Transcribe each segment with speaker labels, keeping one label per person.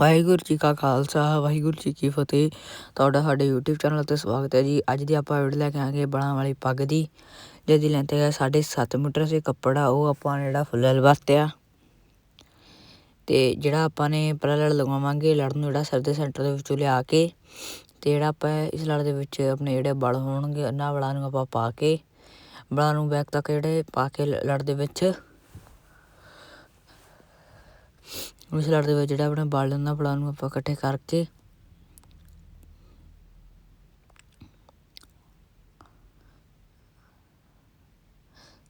Speaker 1: ਵਾਹਿਗੁਰੂ ਜੀ ਕਾ ਖਾਲਸਾ, ਵਾਹਿਗੁਰੂ ਜੀ ਕੀ ਫਤਿਹ। ਤੁਹਾਡਾ ਸਾਡੇ YouTube ਚੈਨਲ ਤੇ ਸਵਾਗਤ ਹੈ ਜੀ। ਅੱਜ ਦੀ ਆਪਾਂ ਵੀਡੀਓ ਲੈ ਕੇ ਆਂਗੇ ਬਲਾਂ ਵਾਲੀ ਪੱਗ ਦੀ। ਜਿਹਦੀ ਲੈਂਥ ਹੈ 7.5 ਮੀਟਰ ਸੀ ਕੱਪੜਾ, ਉਹ ਆਪਾਂ ਨੇ ਜਿਹੜਾ ਫੁੱਲ ਵਰਤਿਆ। ਤੇ ਜਿਹੜਾ ਆਪਾਂ ਨੇ ਪਹਿਲਾਂ ਲੜ ਲਗਵਾਵਾਂਗੇ ਲੜ ਨੂੰ ਜਿਹੜਾ ਸਿਰ ਦੇ ਸੈਂਟਰ ਦੇ ਵਿੱਚੋਂ ਲਿਆ ਕੇ, ਤੇ ਜਿਹੜਾ ਆਪਾਂ ਇਸ ਲੜ ਦੇ ਵਿੱਚ ਆਪਣੇ ਜਿਹੜੇ ਬਲ ਹੋਣਗੇ, ਉਹਨਾਂ ਬਲਾਂ ਨੂੰ ਆਪਾਂ ਪਾ ਕੇ, ਬਲਾਂ ਨੂੰ ਬੈਕ ਤੱਕ ਜਿਹੜੇ ਪਾ ਕੇ ਲੜ ਦੇ ਵਿੱਚ ਇਸ ਲੜ ਦੇ ਵਿੱਚ ਜਿਹੜਾ ਆਪਣਾ ਬਲ ਉਹਨਾਂ ਬਲਾਂ ਨੂੰ ਆਪਾਂ ਇਕੱਠੇ ਕਰਕੇ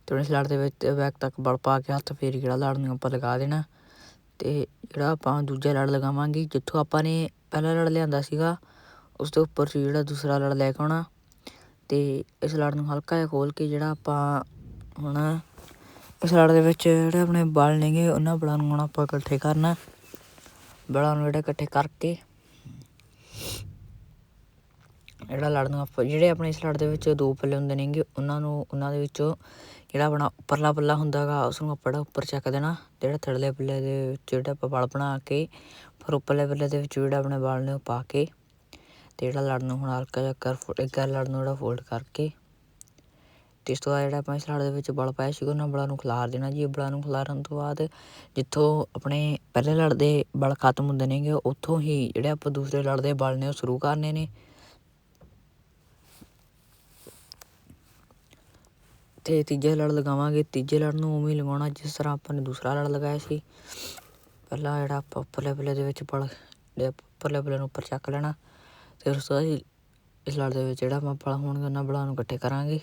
Speaker 1: ਤੇ ਇਸ ਲੜ ਦੇ ਵਿੱਚ ਬੈਕ ਤੱਕ ਬਲ ਪਾ ਕੇ ਹੱਥ ਫੇਰ ਜਿਹੜਾ ਲੜ ਨੂੰ ਆਪਾਂ ਲਗਾ ਦੇਣਾ ਤੇ ਜਿਹੜਾ ਆਪਾਂ ਦੂਜਾ ਲੜ ਲਗਾਵਾਂਗੇ, ਜਿੱਥੋਂ ਆਪਾਂ ਨੇ ਪਹਿਲਾ ਲੜ ਲਿਆਂਦਾ ਸੀਗਾ, ਉਸ ਦੇ ਉੱਪਰ ਜਿਹੜਾ ਦੂਸਰਾ ਲੜ ਲੈ ਕੇ ਆਉਣਾ ਤੇ ਇਸ ਲੜ ਨੂੰ ਹਲਕਾ ਜਿਹਾ ਖੋਲ ਕੇ ਜਿਹੜਾ ਆਪਾਂ ਹੁਣ ਇਸ ਦੇ ਵਿੱਚ ਜਿਹੜੇ ਆਪਣੇ ਬਲ ਨੇਗੇ, ਉਹਨਾਂ ਬਲਾਂ ਨੂੰ ਹੁਣ ਆਪਾਂ ਇਕੱਠੇ ਕਰਨਾ ਬਲਾਂ ਨੂੰ ਜਿਹੜੇ ਇਕੱਠੇ ਕਰਕੇ ਜਿਹੜਾ ਲੜ ਨੂੰ ਆਪਾਂ ਜਿਹੜੇ ਆਪਣੇ ਇਸ ਦੇ ਵਿੱਚ ਦੋ ਪੱਲੇ ਹੁੰਦੇ ਨੇਗੇ, ਉਹਨਾਂ ਨੂੰ, ਉਹਨਾਂ ਦੇ ਵਿੱਚੋਂ ਜਿਹੜਾ ਆਪਣਾ ਉੱਪਰਲਾ ਪੱਲਾ ਹੁੰਦਾਗਾ ਉਸ ਨੂੰ ਆਪਾਂ ਉੱਪਰ ਚੱਕ ਦੇਣਾ, ਜਿਹੜਾ ਥੱਲੇ ਪੱਲੇ ਦੇ ਵਿੱਚ ਜਿਹੜਾ ਆਪਾਂ ਵਲ ਬਣਾ ਕੇ, ਫਿਰ ਉੱਪਰਲੇ ਪੱਲੇ ਦੇ ਵਿੱਚ ਜਿਹੜਾ ਆਪਣੇ ਵਾਲ ਨੇ ਉਹ ਪਾ ਕੇ ਤੇ ਜਿਹੜਾ ਲੜ ਨੂੰ ਹੁਣ ਹਲਕਾ ਜਿਹਾ ਕਰ ਇੱਕ ਲੜ ਨੂੰ ਜਿਹੜਾ ਫੋਲਡ ਕਰਕੇ ਇਸ ਤੋਂ ਬਾਅਦ ਜਿਹੜਾ ਆਪਾਂ ਇਸ ਲੜ ਦੇ ਵਿੱਚ ਬਲ ਪਾਇਆ ਸੀਗਾ, ਉਹਨਾਂ ਬਲਾਂ ਨੂੰ ਖਿਲਾਰ ਦੇਣਾ ਜੀ। ਬਲਾਂ ਨੂੰ ਖਿਲਾਰਨ ਤੋਂ ਬਾਅਦ ਜਿੱਥੋਂ ਆਪਣੇ ਪਹਿਲੇ ਲੜ ਦੇ ਬਲ ਖਤਮ ਹੁੰਦੇ ਨੇਗੇ ਉੱਥੋਂ ਹੀ ਜਿਹੜੇ ਆਪਾਂ ਦੂਸਰੇ ਲੜ ਦੇ ਬਲ ਨੇ ਉਹ ਸ਼ੁਰੂ ਕਰਨੇ ਨੇ। ਤੇ ਤੀਜੇ ਲੜ ਲਗਾਵਾਂਗੇ। ਤੀਜੇ ਲੜ ਨੂੰ ਉਵੇਂ ਲਗਾਉਣਾ, ਜਿਸ ਤਰ੍ਹਾਂ ਆਪਾਂ ਨੇ ਦੂਸਰਾ ਲੜ ਲਗਾਇਆ ਸੀ। ਪਹਿਲਾਂ ਜਿਹੜਾ ਆਪਾਂ ਉੱਪਰਲੇ ਪੱਲੇ ਦੇ ਵਿੱਚ ਬਲ, ਜਿਹੜੇ ਉੱਪਰਲੇ ਪੱਲੇ ਨੂੰ ਉੱਪਰ ਚੱਕ ਲੈਣਾ, ਤੇ ਉਸ ਤੋਂ ਬਾਅਦ ਇਸ ਲੜ ਦੇ ਵਿੱਚ ਜਿਹੜਾ ਆਪਾਂ ਬਲ ਹੋਣਗੇ, ਉਹਨਾਂ ਬਲਾਂ ਨੂੰ ਇਕੱਠੇ ਕਰਾਂਗੇ।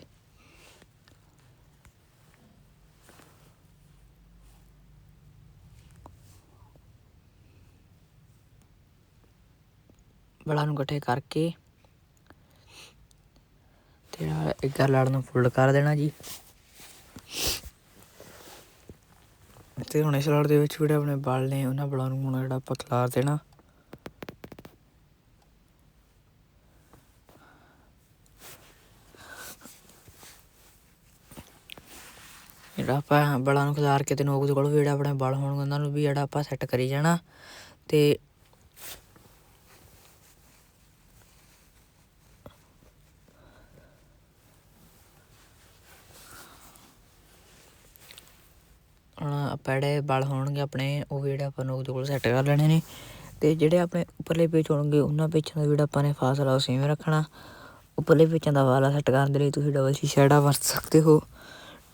Speaker 1: ਬਲਾਂ ਨੂੰ ਇਕੱਠੇ ਕਰਕੇ। ਤੇ ਇੱਕ ਲੜ ਨੂੰ ਫੋਲਡ ਕਰ ਦੇਣਾ ਜੀ। ਤੇ ਹੁਣ ਇਸ ਲੜ ਦੇ ਵਿੱਚ ਜਿਹੜੇ ਆਪਣੇ ਬਲ ਨੇ, ਉਹਨਾਂ ਬਲਾਂ ਨੂੰ ਹੁਣ ਜਿਹੜਾ ਆਪਾਂ ਖਿਲਾਰ ਦੇਣਾ। ਜਿਹੜਾ ਆਪਾਂ ਬਲਾਂ ਨੂੰ ਖਿਲਾਰ ਕੇ ਤੇ ਨੋਕ ਦੇ ਕੋਲ ਵੀ ਜਿਹੜਾ ਆਪਣੇ ਬਲ ਹੋਣਗੇ, ਉਹਨਾਂ ਨੂੰ ਵੀ ਜਿਹੜਾ ਆਪਾਂ ਸੈੱਟ ਕਰੀ ਜਾਣਾ। ਤੇ ਆਪਾਂ ਜਿਹੜੇ ਬਲ ਹੋਣਗੇ ਆਪਣੇ, ਉਹ ਵੀ ਜਿਹੜੇ ਆਪਾਂ ਨੂੰ ਉਹਦੇ ਕੋਲ ਸੈੱਟ ਕਰ ਲੈਣੇ ਨੇ। ਤੇ ਜਿਹੜੇ ਆਪਣੇ ਉੱਪਰਲੇ ਪੇਚ ਹੋਣਗੇ, ਉਹਨਾਂ ਪੇਚਾਂ ਦਾ ਜਿਹੜਾ ਆਪਾਂ ਨੇ ਫਾਸਲਾ ਉਹ ਸੇਮ ਰੱਖਣਾ। ਉੱਪਰਲੇ ਪੇਚਾਂ ਦਾ ਵਾਲਾ ਸੈੱਟ ਕਰਨ ਦੇ ਲਈ ਤੁਸੀਂ ਡਬਲ ਸ਼ੀਸ਼ਾ ਜਿਹੜਾ ਵਰਤ ਸਕਦੇ ਹੋ।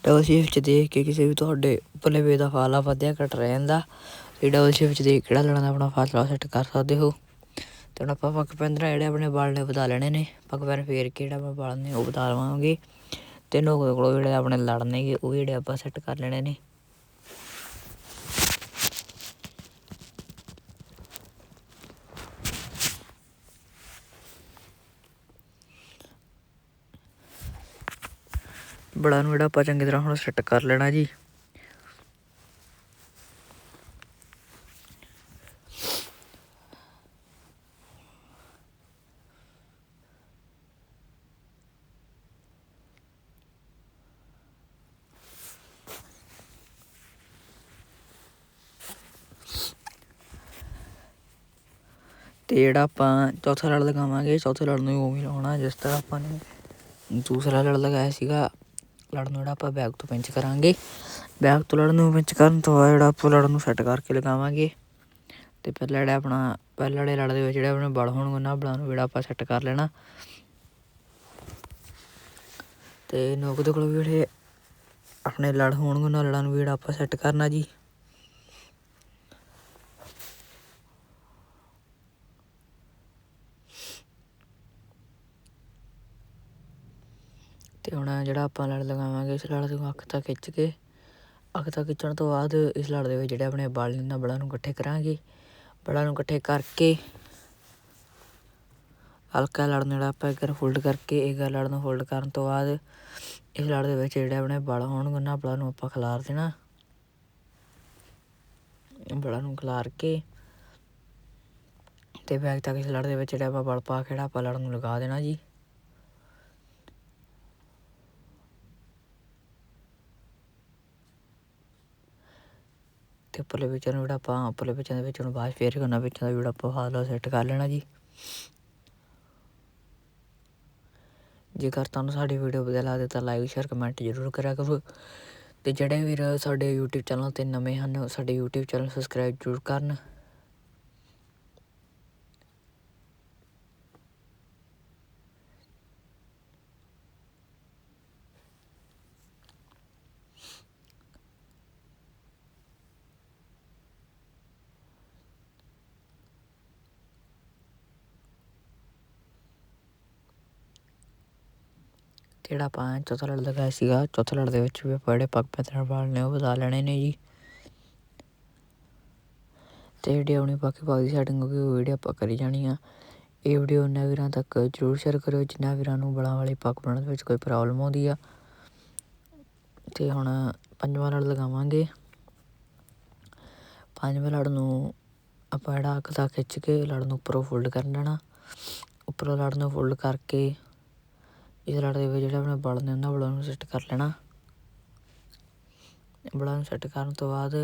Speaker 1: ਡਬਲ ਸ਼ੀਸ਼ੇ 'ਚ ਦੇਖ ਕੇ ਕਿਸੇ ਵੀ ਤੁਹਾਡੇ ਉੱਪਰਲੇ ਪੇਚ ਦਾ ਫਾਸਲਾ ਵਧਿਆ ਘਟ ਰਹਿ ਜਾਂਦਾ। ਤੇ ਡਬਲ ਸ਼ੀਸ਼ੇ ਵਿੱਚ ਦੇਖ ਕਿਹੜਾ ਲੈਣਾ ਦਾ ਆਪਣਾ ਫਾਸਲਾ ਸੈੱਟ ਕਰ ਸਕਦੇ ਹੋ। ਤੇ ਹੁਣ ਆਪਾਂ ਪੱਕ ਪੈਂਦਰਾ ਜਿਹੜੇ ਆਪਣੇ ਵਾਲ ਨੇ ਵਧਾ ਲੈਣੇ ਨੇ। ਪੱਕ ਪੈਰ ਫੇਰ ਕੇ ਜਿਹੜਾ ਆਪਾਂ ਵਾਲ ਨੇ ਉਹ ਵਧਾ ਲਵਾਂਗੇ। ਤੇ ਨੋਕ ਕੋਲੋਂ ਜਿਹੜੇ ਆਪਣੇ ਲੜਨੇਗੇ ਉਹ ਜਿਹੜੇ ਆਪਾਂ ਸੈੱਟ ਕਰ ਲੈਣੇ ਨੇ। ਬੜਾ ਨੂੰ ਜਿਹੜਾ ਆਪਾਂ ਚੰਗੀ ਤਰ੍ਹਾਂ ਹੁਣ ਸੈੱਟ ਕਰ ਲੈਣਾ ਜੀ। ਤੇ ਜਿਹੜਾ ਆਪਾਂ ਚੌਥਾ ਲੜ ਲਗਾਵਾਂਗੇ, ਚੌਥੇ ਲੜ ਨੂੰ ਉਵੇਂ ਲਾਉਣਾ, ਜਿਸ ਤਰ੍ਹਾਂ ਆਪਾਂ ਨੇ ਦੂਸਰਾ ਲੜ ਲਗਾਇਆ ਸੀਗਾ ਲੜ ਨੂੰ ਜਿਹੜਾ ਆਪਾਂ ਬੈਗ ਤੋਂ ਪਿੰਚ ਕਰਾਂਗੇ। ਬੈਗ ਤੋਂ ਲੜ ਨੂੰ ਪਿੰਚ ਕਰਨ ਤੋਂ ਬਾਅਦ ਜਿਹੜਾ ਆਪਾਂ ਲੜ ਨੂੰ ਸੈੱਟ ਕਰਕੇ ਲਗਾਵਾਂਗੇ। ਤੇ ਪਹਿਲਾਂ ਜਿਹੜਾ ਆਪਣਾ, ਪਹਿਲਾਂ ਵਾਲੇ ਲੜ ਦੇ ਵਿੱਚ ਜਿਹੜੇ ਆਪਣੇ ਬਲ ਹੋਣਗੇ ਉਹਨਾਂ ਬਲਾਂ ਨੂੰ ਜਿਹੜਾ ਆਪਾਂ ਸੈੱਟ ਕਰ ਲੈਣਾ। ਤੇ ਨੋਕ ਦੇ ਕੋਲ ਵੀ ਜਿਹੜੇ ਆਪਣੇ ਲੜ ਹੋਣਗੇ ਉਹਨਾਂ ਲੜਾਂ ਨੂੰ ਵੀ ਜਿਹੜਾ ਆਪਾਂ ਸੈੱਟ ਕਰਨਾ ਜੀ। ਅਤੇ ਹੁਣ ਜਿਹੜਾ ਆਪਾਂ ਲੜ ਲਗਾਵਾਂਗੇ ਇਸ ਲੜ ਨੂੰ ਅੱਖ ਤੱਕ ਖਿੱਚ ਕੇ, ਅੱਖ ਤੱਕ ਖਿੱਚਣ ਤੋਂ ਬਾਅਦ ਇਸ ਲੜ ਦੇ ਵਿੱਚ ਜਿਹੜੇ ਆਪਣੇ ਬਲ ਨੇ ਬਲਾਂ ਨੂੰ ਇਕੱਠੇ ਕਰਾਂਗੇ। ਬਲਾਂ ਨੂੰ ਇਕੱਠੇ ਕਰਕੇ ਹਲਕਾ ਲੜਨ ਜਿਹੜਾ ਆਪਾਂ ਇੱਕ ਫੋਲਡ ਕਰਕੇ, ਇੱਕ ਲੜ ਨੂੰ ਫੋਲਡ ਕਰਨ ਤੋਂ ਬਾਅਦ ਇਸ ਲੜ ਦੇ ਵਿੱਚ ਜਿਹੜੇ ਆਪਣੇ ਬਲ ਹੋਣਗੇ ਉਹਨਾਂ ਬਲਾਂ ਨੂੰ ਆਪਾਂ ਖਿਲਾਰ ਦੇਣਾ। ਬਲਾਂ ਨੂੰ ਖਿਲਾਰ ਕੇ ਤੇ ਬੈਕ ਤੱਕ ਇਸ ਲੜ ਦੇ ਵਿੱਚ ਜਿਹੜਾ ਆਪਾਂ ਬਲ ਪਾ ਕੇ ਜਿਹੜਾ ਆਪਾਂ ਲੜ ਨੂੰ ਲਗਾ ਦੇਣਾ ਜੀ। ਤੇ ਉੱਪਰਲੇ ਵਿੱਚ ਨੂੰ ਜਿਹੜਾ ਆਪਾਂ ਉੱਪਰਲੇ ਵਿੱਚਾਂ ਦੇ ਵਿੱਚ ਨੂੰ ਬਾਅਦ 'ਚ ਫੇਰ ਕਰਨਾ ਵਿੱਚਾਂ ਦਾ ਜਿਹੜਾ ਆਪਾਂ ਫਾਸਲਾ ਸੈੱਟ ਕਰ ਲੈਣਾ ਜੀ। ਜੇਕਰ ਤੁਹਾਨੂੰ ਸਾਡੀ ਵੀਡੀਓ ਵਧੀਆ ਲੱਗਦੀ ਤਾਂ ਲਾਈਕ ਸ਼ੇਅਰ ਕਮੈਂਟ ਜ਼ਰੂਰ ਕਰਿਆ ਕਰੋ। ਤੇ ਜਿਹੜੇ ਵੀਰ ਸਾਡੇ YouTube ਚੈਨਲ ਤੇ ਨਵੇਂ ਹਨ ਸਾਡੇ YouTube ਚੈਨਲ ਸਬਸਕ੍ਰਾਈਬ ਜ਼ਰੂਰ ਕਰਨ। ਅਤੇ ਜਿਹੜਾ ਆਪਾਂ ਚੌਥਾ ਲੜ ਲਗਾਇਆ ਸੀਗਾ, ਚੌਥਾ ਲੜ ਦੇ ਵਿੱਚ ਵੀ ਆਪਾਂ ਜਿਹੜੇ ਪੱਗ ਪੈਤਰਨ ਵਾਲ ਨੇ ਉਹ ਵਧਾ ਲੈਣੇ ਨੇ ਜੀ। ਤੇ ਜਿਹੜੀ ਆਪਣੀ ਬਾਕੀ ਪੱਗ ਦੀ ਸੈਟਿੰਗ ਹੋ ਗਈ, ਉਹ ਵੀਡੀਓ ਆਪਾਂ ਕਰੀ ਜਾਣੀ ਆ। ਇਹ ਵੀਡੀਓ ਉਹਨਾਂ ਵੀਰਾਂ ਤੱਕ ਜਰੂਰ ਸ਼ੇਅਰ ਕਰਿਓ, ਜਿਨ੍ਹਾਂ ਵੀਰਾਂ ਨੂੰ ਬਲਾਂ ਵਾਲੀ ਪੱਗ ਬਣਾਉਣ ਦੇ ਵਿੱਚ ਕੋਈ ਪ੍ਰੋਬਲਮ ਆਉਂਦੀ ਆ। ਤੇ ਹੁਣ ਪੰਜਵਾਂ ਲੜ ਲਗਾਵਾਂਗੇ। ਪੰਜਵੇਂ ਲੜ ਨੂੰ ਆਪਾਂ ਜਿਹੜਾ ਅੱਖ ਦਾ ਖਿੱਚ ਕੇ ਲੜ ਨੂੰ ਉੱਪਰੋਂ ਫੋਲਡ ਕਰ ਲੈਣਾ ਉੱਪਰੋਂ ਲੜ ਨੂੰ ਫੋਲਡ ਕਰਕੇ ਇਸ ਲੜ ਦੇ ਵਿੱਚ ਜਿਹੜੇ ਆਪਣੇ ਬਲ ਨੇ ਉਹਨਾਂ ਬਲਾਂ ਨੂੰ ਸੈੱਟ ਕਰ ਲੈਣਾ। ਬਲਾਂ ਨੂੰ ਸੈੱਟ ਕਰਨ ਤੋਂ ਬਾਅਦ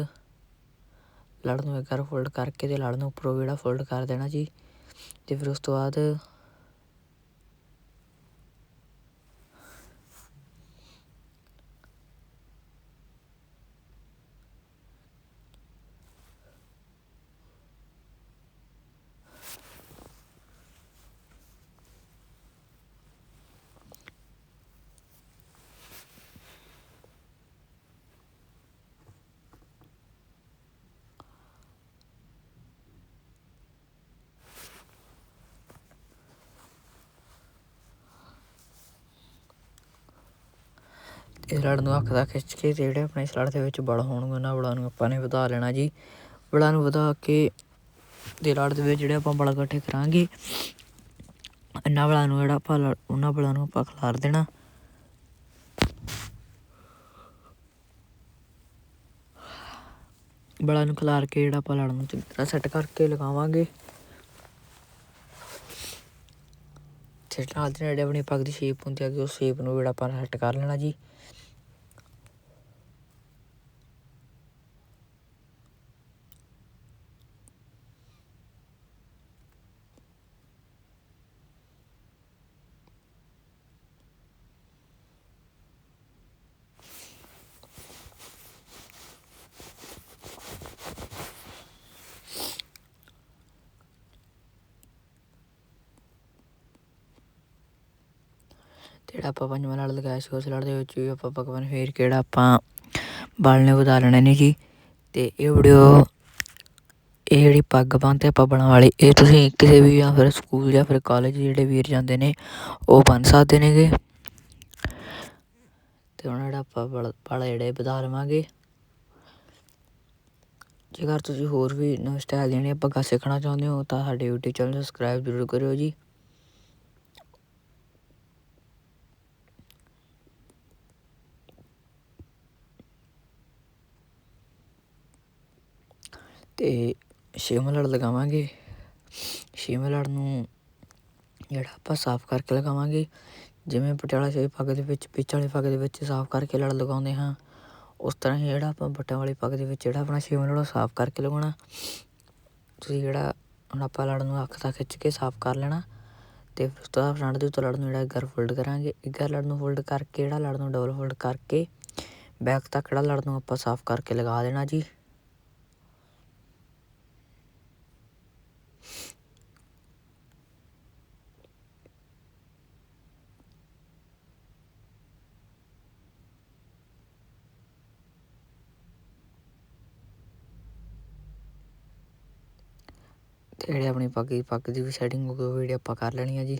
Speaker 1: ਲੜ ਨੂੰ ਇੱਕ ਵਾਰ ਫੋਲਡ ਕਰਕੇ ਤੇ ਲੜ ਨੂੰ ਉੱਪਰੋਂ ਜਿਹੜਾ ਫੋਲਡ ਕਰ ਦੇਣਾ ਜੀ। ਤੇ ਫਿਰ ਉਸ ਤੋਂ ਬਾਅਦ ਇਸ ਲੜ ਨੂੰ ਅੱਖ ਦਾ ਖਿੱਚ ਕੇ ਜਿਹੜੇ ਆਪਣੇ ਇਸ ਲੜ ਦੇ ਵਿੱਚ ਬਲ ਹੋਣਗੇ ਉਹਨਾਂ ਬਲਾਂ ਨੂੰ ਆਪਾਂ ਨੇ ਵਧਾ ਲੈਣਾ ਜੀ। ਬਲਾਂ ਨੂੰ ਵਧਾ ਕੇ ਤੇ ਲੜ ਦੇ ਵਿੱਚ ਜਿਹੜੇ ਆਪਾਂ ਬਲ ਇਕੱਠੇ ਕਰਾਂਗੇ, ਇਹਨਾਂ ਬਲਾਂ ਨੂੰ ਜਿਹੜਾ ਆਪਾਂ ਲੜ- ਉਹਨਾਂ ਬਲਾਂ ਨੂੰ ਆਪਾਂ ਖਿਲਾਰ ਦੇਣਾ। ਬਲਾਂ ਨੂੰ ਖਿਲਾਰ ਕੇ ਜਿਹੜਾ ਆਪਾਂ ਲੜ ਨੂੰ ਚੰਗੀ ਤਰ੍ਹਾਂ ਸੈੱਟ ਕਰਕੇ ਲਗਾਵਾਂਗੇ। ਤੇ ਨਾਲ ਦੇ ਨਾਲ ਜਿਹੜੀ ਆਪਣੀ ਪੱਗ ਦੀ ਸ਼ੇਪ ਹੁੰਦੀ ਹੈਗੀ ਉਸ ਸ਼ੇਪ ਨੂੰ ਜਿਹੜਾ ਆਪਾਂ ਸੈੱਟ ਕਰ ਲੈਣਾ ਜੀ। ਜਿਹੜਾ ਆਪਾਂ ਪੰਜਵਾਂ ਲੜ ਲਗਾਇਆ ਸੀ, ਉਸ ਲੜ ਦੇ ਵਿੱਚ ਵੀ ਆਪਾਂ ਪਕਵਾਨ ਫੇਰ ਕਿਹੜਾ ਆਪਾਂ ਬਲ ਨੇ ਵਧਾ ਲੈਣੇ ਨੇ ਜੀ ਤੇ ਇਹ ਵੀਡੀਓ, ਇਹ ਜਿਹੜੀ ਪੱਗ ਬੰਨ੍ਹਦੇ ਆਪਾਂ ਬਣਾ ਵਾਲੀ, ਇਹ ਤੁਸੀਂ ਕਿਸੇ ਵੀ ਜਾਂ ਫਿਰ ਸਕੂਲ ਜਾਂ ਫਿਰ ਕਾਲਜ ਜਿਹੜੇ ਵੀਰ ਜਾਂਦੇ ਨੇ, ਉਹ ਬੰਨ ਸਕਦੇ ਨੇਗੇ ਤੇ ਉਹਨਾਂ ਜਿਹੜਾ ਆਪਾਂ ਬਲ ਬਲ ਜਿਹੜੇ ਵਧਾ ਲਵਾਂਗੇ। ਜੇਕਰ ਤੁਸੀਂ ਹੋਰ ਵੀ ਨਵੇਂ ਸਟਾਈਲ ਦੀਆਂ ਪੱਗਾਂ ਸਿੱਖਣਾ ਚਾਹੁੰਦੇ ਹੋ, ਤਾਂ ਸਾਡੇ YouTube ਚੈਨਲ ਸਬਸਕ੍ਰਾਈਬ ਜ਼ਰੂਰ ਕਰਿਓ ਜੀ। ਤੇ ਛੇਵਾਂ ਲੜ ਲਗਾਵਾਂਗੇ। ਛੇਵਾਂ ਲੜ ਨੂੰ ਜਿਹੜਾ ਆਪਾਂ ਸਾਫ਼ ਕਰਕੇ ਲਗਾਵਾਂਗੇ। ਜਿਵੇਂ ਪਟਿਆਲਾ ਸ਼ਾਹੀ ਪੱਗ ਦੇ ਵਿੱਚ ਪਿੱਚ ਵਾਲੀ ਪੱਗ ਦੇ ਵਿੱਚ ਸਾਫ਼ ਕਰਕੇ ਲੜ ਲਗਾਉਂਦੇ ਹਾਂ। ਉਸ ਤਰ੍ਹਾਂ ਹੀ ਜਿਹੜਾ ਆਪਾਂ ਬੱਟਾਂ ਵਾਲੀ ਪੱਗ ਦੇ ਵਿੱਚ ਜਿਹੜਾ ਆਪਣਾ ਛੇਵਾਂ ਲੜ ਸਾਫ਼ ਕਰਕੇ ਲਗਾਉਣਾ। ਤੁਸੀਂ ਜਿਹੜਾ ਹੁਣ ਆਪਾਂ ਲੜ ਨੂੰ ਅੱਖ ਤੱਕ ਖਿੱਚ ਕੇ ਸਾਫ਼ ਕਰ ਲੈਣਾ ਤੇ ਫਿਰ ਉਸ ਤੋਂ ਬਾਅਦ ਫਰੰਟ ਦੇ ਉੱਤੇ ਲੜ ਨੂੰ ਜਿਹੜਾ ਇੱਕ ਗਰ ਫੋਲਡ ਕਰਾਂਗੇ। ਇੱਕ ਵਾਰ ਲੜ ਨੂੰ ਫੋਲਡ ਕਰਕੇ ਜਿਹੜਾ ਲੜ ਨੂੰ ਡਬਲ ਫੋਲਡ ਕਰਕੇ ਬੈਕ ਤੱਕ ਜਿਹੜਾ ਲੜ ਨੂੰ ਆਪਾਂ ਸਾਫ਼ ਕਰਕੇ ਲਗਾ ਦੇਣਾ ਜੀ। ਤੇ ਜਿਹੜੇ ਆਪਣੀ ਪੱਗ ਦੀ ਪੱਗ ਦੀ ਵੀ ਸੈਟਿੰਗ ਹੋ ਗਈ, ਉਹ ਜਿਹੜੀ ਆਪਾਂ ਕਰ ਲੈਣੀ ਆ ਜੀ।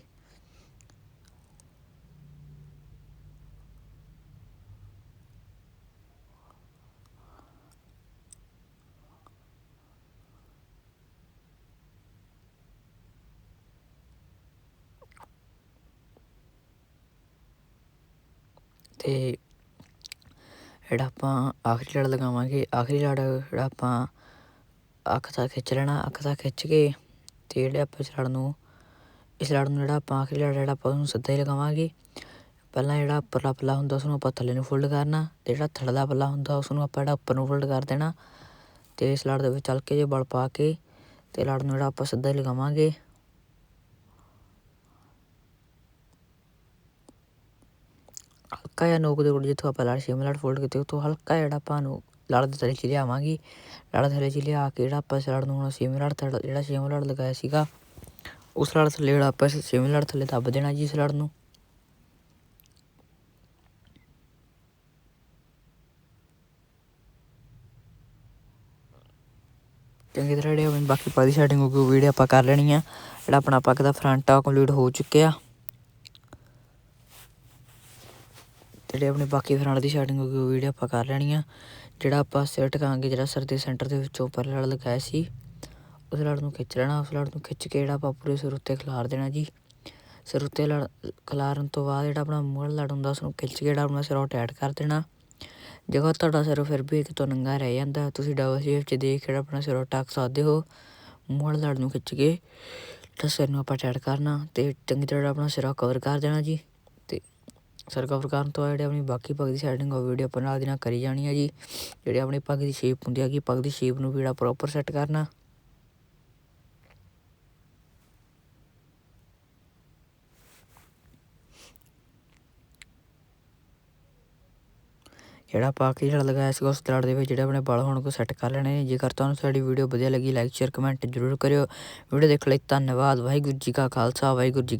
Speaker 1: ਤੇ ਜਿਹੜਾ ਆਪਾਂ ਆਖਰੀ ਲੜ ਲਗਾਵਾਂਗੇ, ਆਖਰੀ ਲੜ ਜਿਹੜਾ ਆਪਾਂ ਅੱਖ ਦਾ ਖਿੱਚ ਲੈਣਾ, ਅੱਖ ਦਾ ਖਿੱਚ ਕੇ ਅਤੇ ਜਿਹੜੇ ਆਪਾਂ ਇਸ ਲੜ ਨੂੰ, ਇਸ ਲੜ ਨੂੰ ਜਿਹੜਾ ਆਪਾਂ ਆਖਰੀ ਲੜ ਜਿਹੜਾ ਆਪਾਂ ਉਹਨੂੰ ਸਿੱਧਾ ਹੀ ਲਗਾਵਾਂਗੇ। ਪਹਿਲਾਂ ਜਿਹੜਾ ਉੱਪਰਲਾ ਪੱਲਾ ਹੁੰਦਾ, ਉਸਨੂੰ ਆਪਾਂ ਥੱਲੇ ਨੂੰ ਫੋਲਡ ਕਰਨਾ। ਅਤੇ ਜਿਹੜਾ ਥੱਲੜਾ ਪੱਲਾ ਹੁੰਦਾ, ਉਸਨੂੰ ਆਪਾਂ ਜਿਹੜਾ ਉੱਪਰ ਨੂੰ ਫੋਲਡ ਕਰ ਦੇਣਾ। ਅਤੇ ਇਸ ਲੜ ਦੇ ਵਿੱਚ ਹਲਕੇ ਜਿਹੇ ਬਲ ਪਾ ਕੇ ਅਤੇ ਲੜ ਨੂੰ ਜਿਹੜਾ ਆਪਾਂ ਸਿੱਧਾ ਹੀ ਲਗਾਵਾਂਗੇ। ਹਲਕਾ ਜਿਹਾ ਨੋਕ ਦੇ ਕੋਲ, ਜਿੱਥੋਂ ਆਪਾਂ ਲੜ ਛੇਵੇਂ ਲੜ ਫੋਲਡ ਕੀਤੀ, ਉੱਥੋਂ ਹਲਕਾ ਜਿਹੜਾ ਆਪਾਂ ਨੂੰ ਲੜ ਦੇ ਥੱਲੇ ਚ ਲਿਆਵਾਂਗੇ ਲੜ ਥੱਲੇ ਚ ਲਿਆ ਕੇ ਜਿਹੜਾ ਆਪਾਂ ਇਸ ਲੜ ਨੂੰ ਹੁਣ ਛੇਵੇਂ ਲੜ ਥੱਲੇ ਜਿਹੜਾ ਛੇਵਾਂ ਲੜ ਲਗਾਇਆ ਸੀਗਾ, ਉਸ ਲੜ ਥੱਲੇ ਜਿਹੜਾ ਆਪਾਂ ਇਸ ਛੇਵੇਂ ਲੜ ਥੱਲੇ ਦੱਬ ਦੇਣਾ ਜੀ ਇਸ ਲੜ ਨੂੰ। ਚੰਗੀ ਤਰ੍ਹਾਂ ਜਿਹੜੇ ਬਾਕੀ ਪੱਗ ਦੀ ਸੈਟਿੰਗ ਹੋ ਗਈ ਵੀਡੀਓ ਆਪਾਂ ਕਰ ਲੈਣੀ ਆ। ਜਿਹੜਾ ਆਪਣਾ ਪੱਗ ਦਾ ਫਰੰਟ ਆ ਕੰਪਲੀਟ ਹੋ ਚੁੱਕਿਆ। ਜਿਹੜੇ ਆਪਣੇ ਬਾਕੀ ਫਰੰਟ ਦੀ ਸੈਟਿੰਗ ਹੋ ਗਈ, ਉਹ ਵੀਡੀਓ ਆਪਾਂ ਕਰ ਲੈਣੀ ਆ। ਜਿਹੜਾ ਆਪਾਂ ਸਿਰ ਟਿਕਾਂਗੇ, ਜਿਹੜਾ ਸਿਰ ਦੇ ਸੈਂਟਰ ਦੇ ਵਿੱਚੋਂ ਉੱਪਰ ਲੜ ਲਗਾਇਆ ਸੀ, ਉਸ ਲੜ ਨੂੰ ਖਿੱਚ ਲੈਣਾ, ਉਸ ਲੜ ਨੂੰ ਖਿੱਚ ਕੇ ਜਿਹੜਾ ਆਪਾਂ ਪੂਰੇ ਸਿਰ ਉੱਤੇ ਖਿਲਾਰ ਦੇਣਾ ਜੀ। ਸਿਰ ਉੱਤੇ ਲੜ, ਖਿਲਾਰਨ ਤੋਂ ਬਾਅਦ ਜਿਹੜਾ ਆਪਣਾ ਮੂੰਹ ਲੜ ਹੁੰਦਾ ਉਸ ਨੂੰ ਖਿੱਚ ਕੇ ਜਿਹੜਾ ਆਪਣਾ ਸਿਰ ਉਹ ਕਰ ਦੇਣਾ। ਜੇਕਰ ਤੁਹਾਡਾ ਸਿਰ ਫਿਰ ਵੀ ਇੱਕ ਤੋਂ ਨੰਗਾ ਰਹਿ ਜਾਂਦਾ। ਤੁਸੀਂ ਡਬਲ ਸ਼ੇਪ 'ਚ ਦੇਖ ਕੇ ਆਪਣਾ ਸਿਰ ਟੱਕ ਸਕਦੇ ਹੋ। ਮੂੰਹ ਲੜ ਨੂੰ ਖਿੱਚ ਕੇ, ਤਾਂ ਸਿਰ ਨੂੰ ਆਪਾਂ ਟੈਟ ਕਰਨਾ ਤੇ ਚੰਗੀ ਤਰ੍ਹਾਂ ਆਪਣਾ ਸਿਰ ਕਵਰ ਕਰ ਦੇਣਾ ਜੀ। ਸਿਰ ਕਰਨ ਤੋਂ ਬਾਅਦ ਜਿਹੜੇ ਆਪਣੀ ਬਾਕੀ ਪੱਗ ਦੀ ਸੈਟਿੰਗ ਉਹ ਵੀਡੀਓ ਆਪਾਂ ਨਾਲ ਦੀ ਨਾਲ ਕਰੀ ਜਾਣੀ ਹੈ ਜੀ। ਜਿਹੜੇ ਆਪਣੀ ਪੱਗ ਦੀ ਸ਼ੇਪ ਹੁੰਦੀ ਹੈਗੀ ਪੱਗ ਦੀ ਸ਼ੇਪ ਨੂੰ ਵੀ ਜਿਹੜਾ ਪ੍ਰੋਪਰ ਸੈੱਟ ਕਰਨਾ। ਜਿਹੜਾ ਪਾ ਕੇ ਜਿਹੜਾ ਲਗਾਇਆ ਸੀਗਾ ਉਸ ਦਰਾੜ ਦੇ ਵਿੱਚ ਜਿਹੜੇ ਆਪਣੇ ਵਾਲ ਹੁਣ ਕੋ ਸੈੱਟ ਕਰ ਲੈਣੇ ਨੇ ਜੇਕਰ ਤੁਹਾਨੂੰ ਸਾਡੀ ਵੀਡੀਓ ਵਧੀਆ ਲੱਗੀ ਲਾਈਕ ਸ਼ੇਅਰ ਕਮੈਂਟ ਜ਼ਰੂਰ ਕਰਿਓ। ਵੀਡੀਓ ਦੇਖਣ ਲਈ ਧੰਨਵਾਦ। ਵਾਹਿਗੁਰੂ ਜੀ ਕਾ ਖਾਲਸਾ, ਵਾਹਿਗੁਰੂ ਜੀ ਕੀ